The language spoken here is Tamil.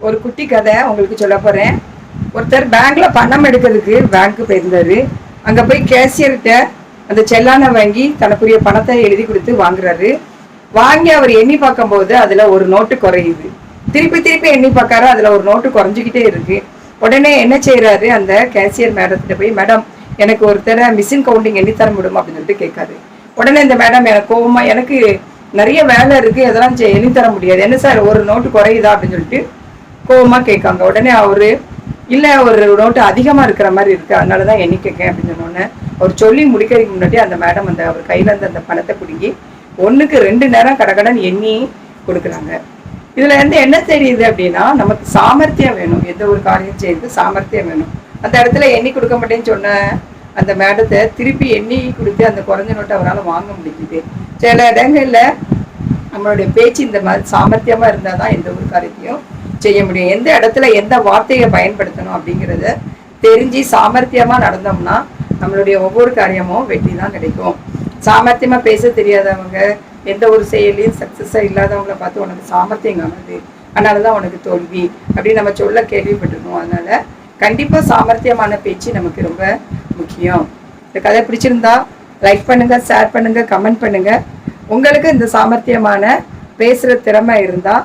ஒரு குட்டி கதை உங்களுக்கு சொல்ல போகிறேன் ஒருத்தர் பேங்க்ல பணம் எடுக்கிறதுக்கு பேங்க்கு போயிருந்தாரு. அங்க போய் கேஷியர்கிட்ட அந்த செல்லானை வாங்கி தனக்குரிய பணத்தை எழுதி கொடுத்து வாங்குறாரு. வாங்கி அவர் எண்ணி பார்க்கும்போது அதுல ஒரு நோட்டு குறையுது. திருப்பி திருப்பி எண்ணி பார்க்காரு அதுல ஒரு நோட்டு குறைஞ்சிக்கிட்டே இருக்கு. உடனே என்ன செய்யறாரு அந்த கேஷியர் மேடத்திட்ட போய் மேடம் எனக்கு ஒருத்தர மிஷின் கவுண்டிங் எண்ணி தர முடியுமா? அப்படின்னு சொல்லிட்டு கேட்காரு. உடனே இந்த மேடம் எனக்கு கோவமா எனக்கு நிறைய வேலை இருக்கு அதெல்லாம் செ- எண்ணி தர முடியாது. என்ன சார் ஒரு நோட்டு குறையுதா? அப்படின்னு சொல்லிட்டு கோபமாக கேட்காங்க. உடனே அவரு இல்லை ஒரு நோட்டு அதிகமாக இருக்கிற மாதிரி இருக்குது அதனால தான் எண்ணி கேட்கேன் அப்படின்னு சொன்னோன்னே அவர் சொல்லி முடிக்கிறதுக்கு முன்னாடி அந்த மேடம் அந்த அவர் கையில் இருந்த அந்த பணத்தை பிடுங்கி ஒன்றுக்கு ரெண்டு நேரம் கடகடன் எண்ணி கொடுக்குறாங்க. இதுல இருந்து என்ன தெரியுது அப்படின்னா நமக்கு சாமர்த்தியம் வேணும். எந்த ஒரு காரியம் செய்யறது சாமர்த்தியம் வேணும். அந்த இடத்துல எண்ணி கொடுக்க மாட்டேன்னு சொன்ன அந்த மேடத்தை திருப்பி எண்ணி கொடுத்து அந்த குறைஞ்ச நோட்டை அவரால் வாங்க முடியுது சில இடங்கள்ல நம்மளுடைய பேச்சு இந்த மாதிரி சாமர்த்தியமா இருந்தால் தான் எந்த ஒரு காரியத்தையும் செய்ய முடியும். எந்த இடத்துல எந்த வார்த்தையை பயன்படுத்தணும் அப்படிங்கிறத தெரிஞ்சு சாமர்த்தியமாக நடந்தோம்னா நம்மளுடைய ஒவ்வொரு காரியமும் வெற்றி தான் கிடைக்கும். சாமர்த்தியமாக பேச தெரியாதவங்க எந்த ஒரு செயலையும் சக்ஸஸாக இல்லாதவங்கள பார்த்து உனக்கு சாமர்த்தியம் காணுது. அதனால தான் உனக்கு தோல்வி அப்படின்னு நம்ம சொல்ல கேள்விப்பட்டிருக்கோம். அதனால கண்டிப்பாக சாமர்த்தியமான பேச்சு நமக்கு ரொம்ப முக்கியம். இந்த கதை பிடிச்சிருந்தா லைக் பண்ணுங்கள் ஷேர் பண்ணுங்கள் கமெண்ட் பண்ணுங்கள் உங்களுக்கு இந்த சாமர்த்தியமான பேசுகிற திறமை இருந்தால்